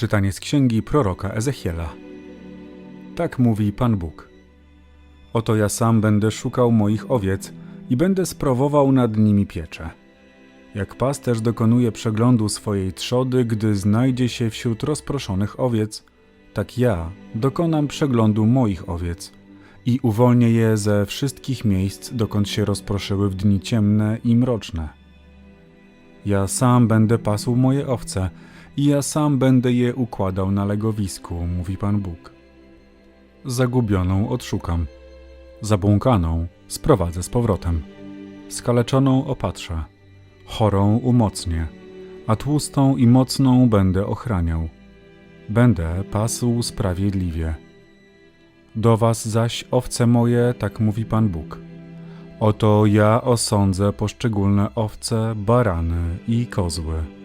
Czytanie z księgi proroka Ezechiela. Tak mówi Pan Bóg. Oto ja sam będę szukał moich owiec i będę sprawował nad nimi pieczę. Jak pasterz dokonuje przeglądu swojej trzody, gdy znajdzie się wśród rozproszonych owiec, tak ja dokonam przeglądu moich owiec i uwolnię je ze wszystkich miejsc, dokąd się rozproszyły w dni ciemne i mroczne. Ja sam będę pasł moje owce i ja sam będę je układał na legowisku, mówi Pan Bóg. Zagubioną odszukam, zabłąkaną sprowadzę z powrotem, skaleczoną opatrzę, chorą umocnię, a tłustą i mocną będę ochraniał. Będę pasł sprawiedliwie. Do was zaś, owce moje, tak mówi Pan Bóg. Oto ja osądzę poszczególne owce, barany i kozły.